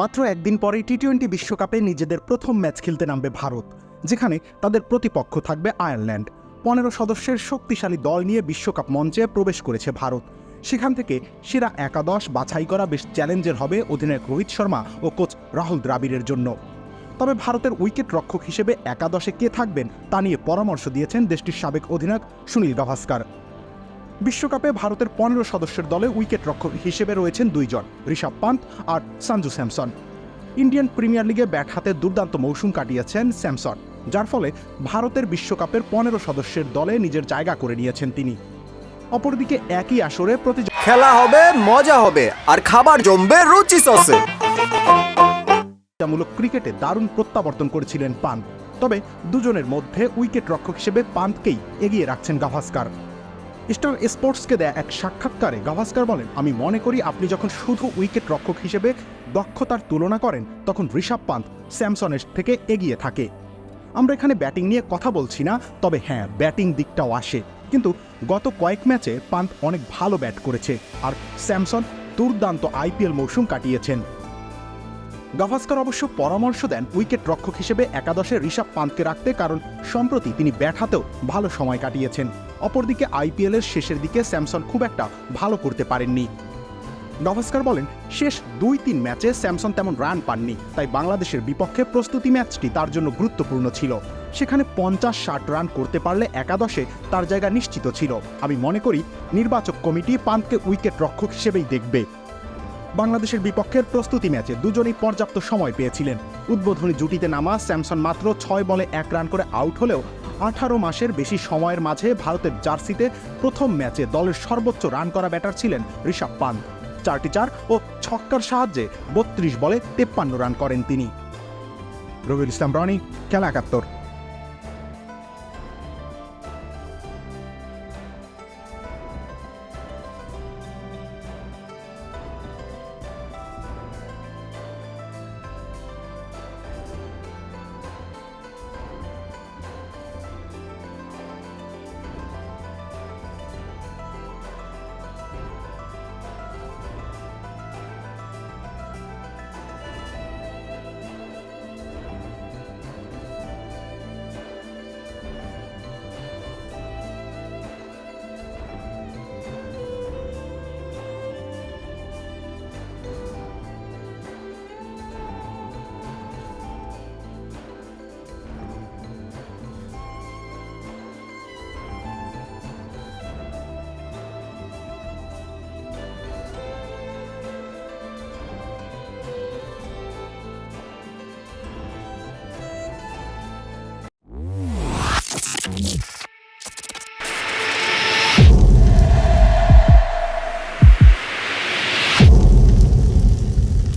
মাত্র একদিন পরেই টি টোয়েন্টি বিশ্বকাপে নিজেদের প্রথম ম্যাচ খেলতে নামবে ভারত, যেখানে তাদের প্রতিপক্ষ থাকবে আয়ারল্যান্ড। পনেরো সদস্যের শক্তিশালী দল নিয়ে বিশ্বকাপ মঞ্চে প্রবেশ করেছে ভারত। সেখান থেকে সেরা একাদশ বাছাই করা বেশ চ্যালেঞ্জের হবে অধিনায়ক রোহিত শর্মা ও কোচ রাহুল দ্রাবিড়ের জন্য। তবে ভারতের উইকেট রক্ষক হিসেবে একাদশে কে থাকবেন তা নিয়ে পরামর্শ দিয়েছেন দেশটির সাবেক অধিনায়ক সুনীল গাভাস্কার। বিশ্বকাপে ভারতের পনেরো সদস্যের দলে উইকেট রক্ষক হিসেবে রয়েছেন দুইজন ঋষভ পান্ত আর সঞ্জু স্যামসন। ইন্ডিয়ান প্রিমিয়ার লিগে ব্যাট হাতে দুর্দান্ত মৌসুম কাটিয়েছেন স্যামসন যার ফলে ভারতের বিশ্বকাপের পনেরো সদস্যের দলে নিজের জায়গা করে নিয়েছেন তিনি। অপরদিকে একই আসরে প্রতিযোগিতা খেলা হবে মজা হবে আর খাবার জমবে রুচি সসে। মূলক ক্রিকেটে দারুণ প্রত্যাবর্তন করেছিলেন পান্ত তবে দুজনের মধ্যে উইকেট রক্ষক হিসেবে পান্তকেই এগিয়ে রাখছেন গাভাস্কার। স্টার স্পোর্টসকে দেয়া এক সাক্ষাৎকারে গাভাস্কার বলেন, আমি মনে করি আপনি যখন শুধু উইকেট রক্ষক হিসেবে দক্ষতার তুলনা করেন, তখন ঋষভ পান্ত স্যামসনের থেকে এগিয়ে থাকে। আমরা এখানে ব্যাটিং নিয়ে কথা বলছি না, তবে হ্যাঁ ব্যাটিং দিকটাও আসে। কিন্তু গত কয়েক ম্যাচে পান্ত অনেক ভালো ব্যাট করেছে আর স্যামসন দুর্দান্ত আইপিএল মৌসুম কাটিয়েছেন। গাভাস্কার অবশ্য পরামর্শ দেন উইকেট রক্ষক হিসেবে একাদশে ঋষভ পান্তকে রাখতে, কারণ সম্প্রতি তিনি ব্যাট হাতেও ভালো সময় কাটিয়েছেন। অপরদিকে আইপিএলের শেষের দিকে স্যামসন খুব একটা ভালো করতে পারেননি। গাভাস্কার বলেন, শেষ দুই তিন ম্যাচে স্যামসন তেমন রান পাননি, তাই বাংলাদেশের বিপক্ষে প্রস্তুতি ম্যাচটি তার জন্য গুরুত্বপূর্ণ ছিল। সেখানে পঞ্চাশ ষাট রান করতে পারলে একাদশে তার জায়গা নিশ্চিত ছিল। আমি মনে করি, নির্বাচক কমিটি পান্তকে উইকেট রক্ষক হিসেবেই দেখবে। বাংলাদেশের বিপক্ষের প্রস্তুতি ম্যাচে দুজনেই পর্যাপ্ত সময় পেয়েছিলেন। উদ্বোধনী জুটিতে নামা স্যামসন মাত্র ছয় বলে এক রান করে আউট হলেও আঠারো মাসের বেশি সময়ের মাঝে ভারতের জার্সিতে প্রথম ম্যাচে দলের সর্বোচ্চ রান করা ব্যাটার ছিলেন ঋষভ পান্ত। চারটি চার ও ছক্কার সাহায্যে বত্রিশ বলে তেপ্পান্ন রান করেন তিনি। রবিউল ইসলাম রনি, খেলা একাত্তর।